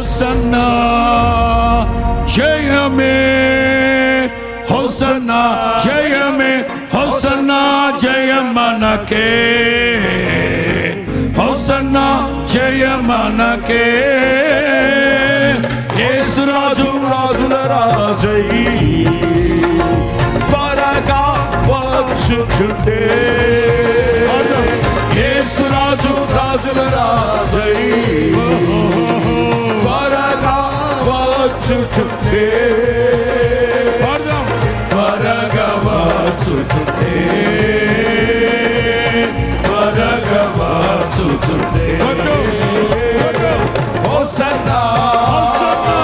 Hosanna జయమే hosanna జయమే hosanna జయ మనకే హోసన్నా జయ మనకే యేసురాజు రాజుల రాజై త్వరగా వచ్చుచుండే యేసురాజు రాజుల రాజై త్వరగా వచ్చుచుండే పాడదాం. త్వరగా వచ్చుచుండే త్వరగా కొట్టు. హోసన్నా హోసన్నా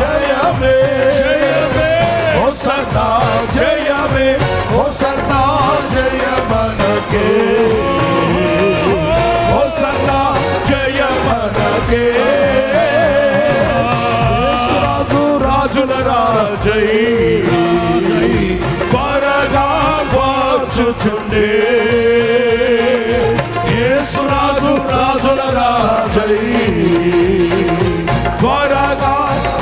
జయమే. జయమే. హోసన్నా జయమే. హోసన్నా జయ మనకే హోసన్నా జయ మనకే రాజై. త్వరగా వచ్చుచుండే యేసురాజు రాజుల రాజై. త్వరగా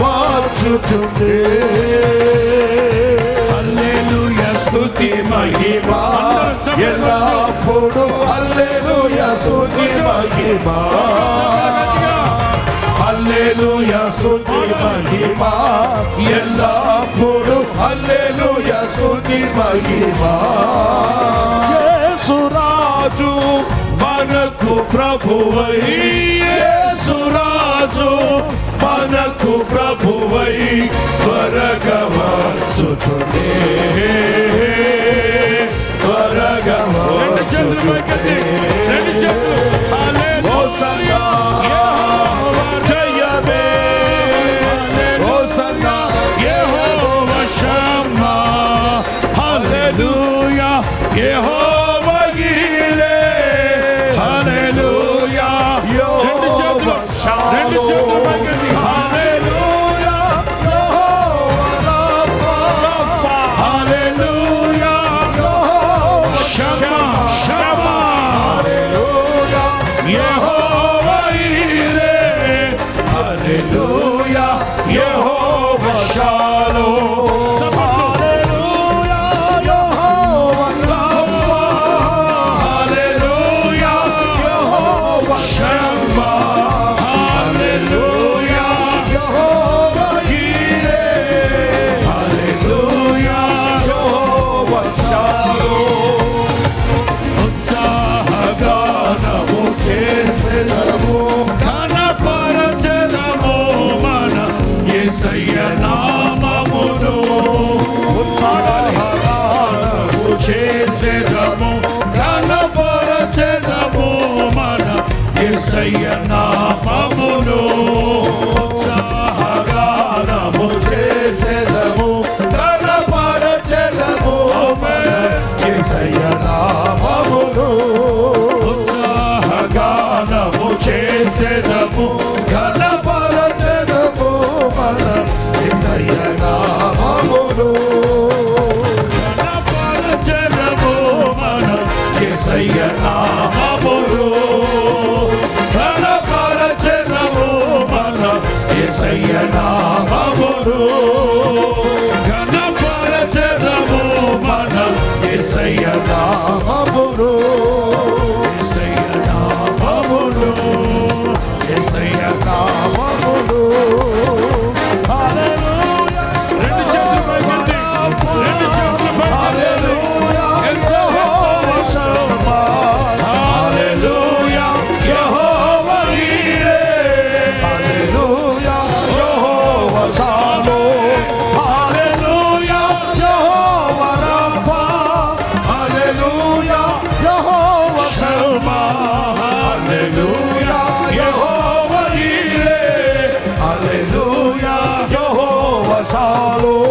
వచ్చుచుండే హల్లెలూయా స్తుతి మహిమ. ఎల్లప్పుడు హల్లెలూయ స్తుతి మహిమ. హల్లెలూయ స్తుతి మహిమ. ఎల్లప్పుడు హల్లెలూయ స్తుతి మహిమ. యేసురాజు మనకు ప్రభువై. యేసురాజు మనకు ప్రభువై. త్వరగా వచ్చుచుండే say you know. యేసయ్య నామమును కనపరచెదము మన. యేసయ్య నామమును Shalom.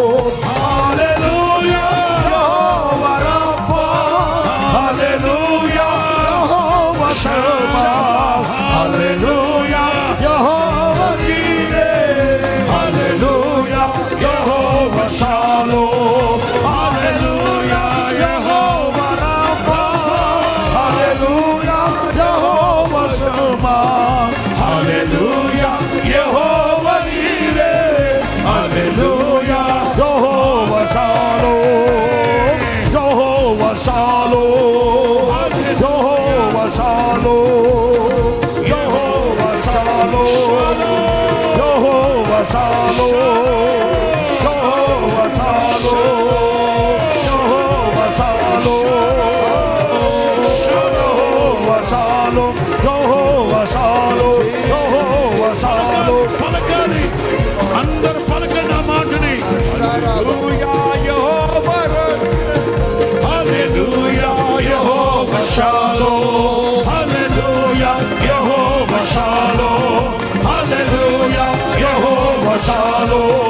Shalom, shalom, Shalom, shalom, Shalom, shalom, Shalom, shalom, Shalom, shalom, Shalom, Jehovah Shalom.